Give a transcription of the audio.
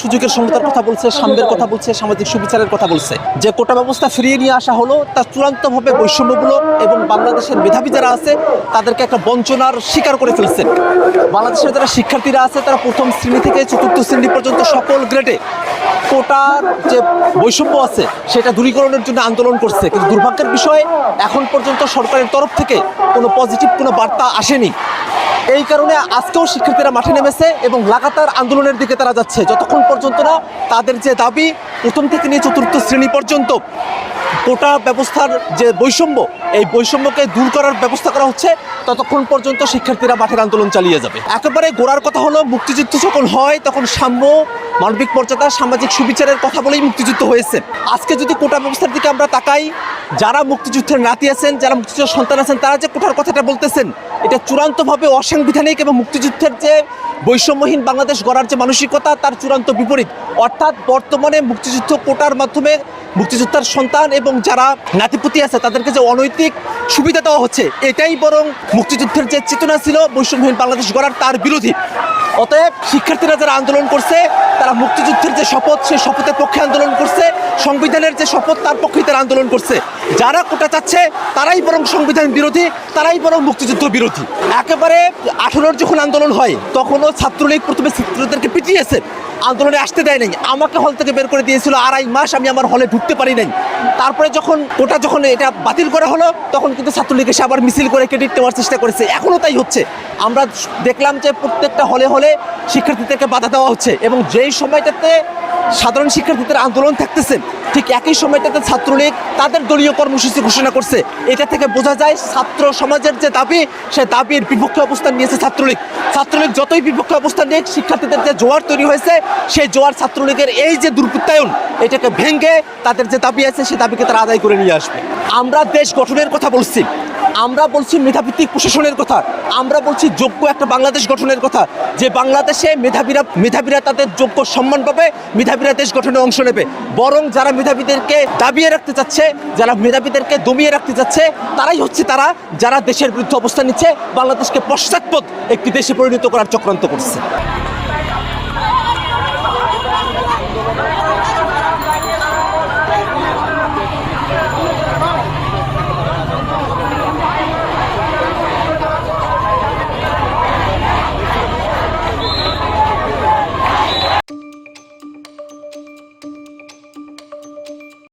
সুযোগের সমতার কথা বলছে সাম্যের কথা বলছে, সামাজিক সুবিচারের কথা বলছে। যে কোটা ব্যবস্থা ফিরিয়ে নিয়ে আসা হলো তা চূড়ান্তভাবে বৈষম্যমূলক এবং বাংলাদেশের মেধাবী যারা আছে, তাদেরকে একটা বঞ্চনার শিকার করে ফেলছে বাংলাদেশের যারা শিক্ষার্থীরা আছে, তারা প্রথম শ্রেণি থেকে চতুর্থ শ্রেণি পর্যন্ত সকল গ্রেডে কোটার যে বৈষম্য আছে, সেটা দূরীকরণের জন্য আন্দোলন করছে। কিন্তু দুর্ভাগ্যের বিষয়, এখন পর্যন্ত সরকারের তরফ থেকে কোনো পজিটিভ কোনো বার্তা আসেনি। এই কারণে আজকেও শিক্ষার্থীরা মাঠে নেমেছে এবং লাগাতার আন্দোলনের দিকে তারা যাচ্ছে। যতক্ষণ পর্যন্ত না তাদের যে দাবি, প্রথম থেকে নিয়ে চতুর্থ শ্রেণি পর্যন্ত কোটা ব্যবস্থার যে বৈষম্য, এই বৈষম্যকে দূর করার ব্যবস্থা করা হচ্ছে, ততক্ষণ পর্যন্ত শিক্ষার্থীরা মাঠের আন্দোলন চালিয়ে যাবে। একেবারে গোড়ার কথা হলো, মুক্তিযুদ্ধ যখন হয়, তখন সাম্য, মানবিক মর্যাদা, সামাজিক সুবিচারের কথা বলেই মুক্তিযুদ্ধ হয়েছে। আজকে যদি কোটা ব্যবস্থার দিকে আমরা তাকাই, যারা মুক্তিযুদ্ধের নাতি আছেন, যারা মুক্তিযুদ্ধের সন্তান আছেন, তারা যে কোটার কথাটা বলতেছেন, এটা চূড়ান্তভাবে অসাংবিধানিক এবং মুক্তিযুদ্ধের যে বৈষম্যহীন বাংলাদেশ গড়ার যে মানসিকতা, তার চূড়ান্ত বিপরীত। অর্থাৎ বর্তমানে মুক্তিযুদ্ধ কোটার মাধ্যমে মুক্তিযোদ্ধার সন্তান এবং যারা নাতিপুতি আছে, তাদেরকে যে অনৈতিক সুবিধা দেওয়া হচ্ছে, এটাই বরং মুক্তিযুদ্ধের যে চেতনা ছিল, বৈষম্যহীন বাংলাদেশ গড়ার তার বিরোধী। অতএব শিক্ষার্থীরা যারা আন্দোলন করছে, তারা মুক্তিযুদ্ধের যে শপথ সেই শপথের পক্ষে আন্দোলন করছে, সংবিধানের যে শপথ, তার পক্ষেই তারা আন্দোলন করছে। যারা কোটা চাচ্ছে, তারাই বরং সংবিধান বিরোধী, তারাই বরং মুক্তিযুদ্ধ বিরোধী। একেবারে আঠেরোর যখন আন্দোলন হয়, তখনও ছাত্রলীগ প্রথমে ছাত্রদেরকে পিটিয়েছে। আন্দোলনে আসতে দেয় নাই। আমাকে হল থেকে বের করে দিয়েছিল। আড়াই মাস আমি আমার হলে ঢুকতে পারি নাই। তারপরে যখন ওটা যখন এটা বাতিল করা হলো, তখন কিন্তু ছাত্রলীগ এসে আবার মিছিল করে ক্রেডিট নেওয়ার চেষ্টা করেছে। এখনও তাই হচ্ছে। আমরা দেখলাম যে প্রত্যেকটা হলে হলে শিক্ষার্থীদেরকে বাধা দেওয়া হচ্ছে। এবং যেই সময়টাতে সাধারণ শিক্ষার্থীদের আন্দোলন থাকতেছে। ঠিক একই সময়টাতে ছাত্রলীগ তাদের দলীয় কর্মসূচি ঘোষণা করছে। এটা থেকে বোঝা যায় ছাত্র সমাজের যে দাবি, সে দাবির বিপক্ষে অবস্থান নিয়েছে ছাত্রলীগ। ছাত্রলীগ যতই বিপক্ষে অবস্থান নিয়ে শিক্ষার্থীদের যে জোয়ার তৈরি হয়েছে, সেই জোয়ার ছাত্রলীগের এই যে দুর্বৃত্তায়ন, এটাকে ভেঙে তাদের যে দাবি আছে, সে দাবিকে তারা আদায় করে নিয়ে আসবে। আমরা দেশ গঠনের কথা বলছি। আমরা বলছি মেধাভিত্তিক প্রশাসনের কথা, আমরা বলছি যোগ্য একটা বাংলাদেশ গঠনের কথা। যে বাংলাদেশে মেধাবীরা মেধাবীরা তাদের যোগ্য সম্মান পাবে, মেধাবীরা দেশ গঠনে অংশ নেবে। বরং যারা মেধাবীদেরকে দাবিয়ে রাখতে চাচ্ছে, যারা মেধাবীদেরকে দমিয়ে রাখতে চাচ্ছে, তারাই হচ্ছে তারা যারা দেশের বিরুদ্ধে অবস্থান নিচ্ছে, বাংলাদেশকে পশ্চাৎপদ একটি দেশে পরিণত করার চক্রান্ত করছে।